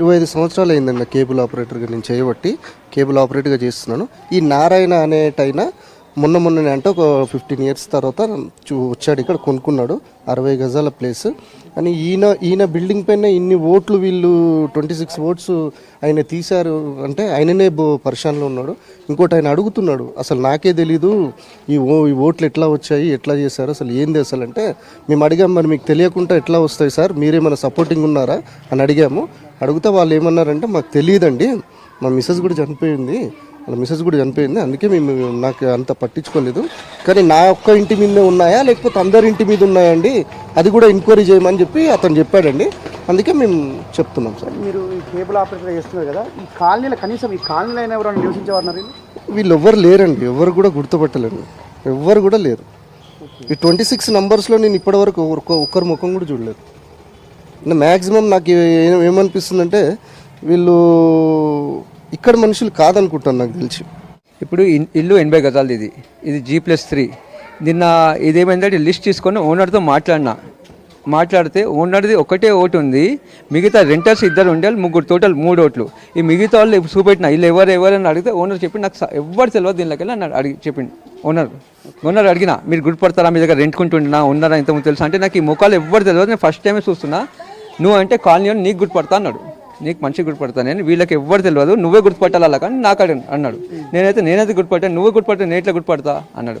ఇరవై ఐదు సంవత్సరాలు అయిందండి కేబుల్ ఆపరేటర్గా నేను చేయబట్టి కేబుల్ ఆపరేటర్గా చేస్తున్నాను. ఈ నారాయణ అనేటైన మొన్న మొన్ననే అంటే ఒక ఫిఫ్టీన్ ఇయర్స్ తర్వాత చూ వచ్చాడు ఇక్కడ కొనుక్కున్నాడు అరవై గజాల ప్లేస్ అని ఈయన ఈయన బిల్డింగ్ పైన ఇన్ని ఓట్లు వీళ్ళు ట్వంటీ సిక్స్ ఓట్స్ ఆయన తీశారు అంటే ఆయననే బో పరిశానలో ఉన్నాడు. ఇంకోటి ఆయన అడుగుతున్నాడు అసలు నాకే తెలీదు ఈ ఓ ఈ ఓట్లు ఎట్లా వచ్చాయి ఎట్లా చేశారు అసలు ఏంది అసలు? అంటే మేము అడిగాం మరి మీకు తెలియకుండా ఎట్లా వస్తాయి సార్? మీరేమైనా సపోర్టింగ్ ఉన్నారా? అని అడిగాము. అడిగితే వాళ్ళు ఏమన్నారంటే మాకు తెలియదండి మా మిస్సెస్ కూడా చనిపోయింది వాళ్ళ మిస్సెస్ కూడా చనిపోయింది. అందుకే మేము నాకు అంత పట్టించుకోలేదు. కానీ నా ఒక్క ఇంటి మీదే ఉన్నాయా? లేకపోతే అందరి ఇంటి మీద ఉన్నాయండి అది కూడా ఎంక్వైరీ చేయమని చెప్పి అతను చెప్పాడండి. అందుకే మేము చెప్తున్నాం సార్. మీరు ఈ కేబుల్ ఆపరేటర్ చేస్తున్నారు కదా ఈ కాలనీలో కనీసం ఈ కాలనీలో అయినా ఎవరైనా నివసించేవారు వీళ్ళు ఎవ్వరు లేరండి. ఎవరు కూడా గుర్తుపట్టలేరు. ఎవ్వరు కూడా లేరు. ఈ ట్వంటీ సిక్స్ నంబర్స్లో నేను ఇప్పటివరకు ఒక్క- ఒక్కరి ముఖం కూడా చూడలేదు. మ్యాక్సిమం నాకు ఏమనిపిస్తుందంటే వీళ్ళు ఇక్కడ మనుషులు కాదనుకుంటాను నాకు తెలిసి. ఇప్పుడు ఇన్- ఇల్లు ఎనభై గజాలది ఇది. ఇది జీ ప్లస్ త్రీ నిన్న ఇదేమైందంటే లిస్ట్ తీసుకొని ఓనర్తో మాట్లాడినా. మాట్లాడితే ఓనర్ది ఒకటే ఓటు ఉంది. మిగతా రెంటర్స్ ఇద్దరు ఉండాలి ముగ్గురు టోటల్ మూడు ఓట్లు. ఈ మిగతా వాళ్ళు ఇప్పుడు చూపెట్టిన వీళ్ళు ఎవరు ఎవరని అడిగితే ఓనర్ చెప్పి నాకు ఎవరు తెలియదు దీనిలోకి వెళ్ళి అడిగి చెప్పింది ఓనర్. ఓనర్ అడిగిన మీరు గుర్తుపడతారా మీ దగ్గర రెంట్కుంటున్నా ఉన్నారా ఇంతకుముందు తెలుసా? అంటే నాకు ఈ ముఖాలు ఎవరు తెలియదు నేను ఫస్ట్ టైమే చూస్తున్నా. నువ్వు అంటే కాలనీ నీకు గుర్తుపడతా అన్నాడు. నీకు మంచిగా గుర్తుపడతా. నేను వీళ్ళకి ఎవ్వరు తెలియదు నువ్వే గుర్తుపట్టాలి అలా కానీ నాకు అన్నాడు. నేనైతే నేనైతే గుర్తుపట్టాను. నువ్వే గుర్తుపట్టా నేను ఎట్లా గుర్తుపడతా? అన్నాడు.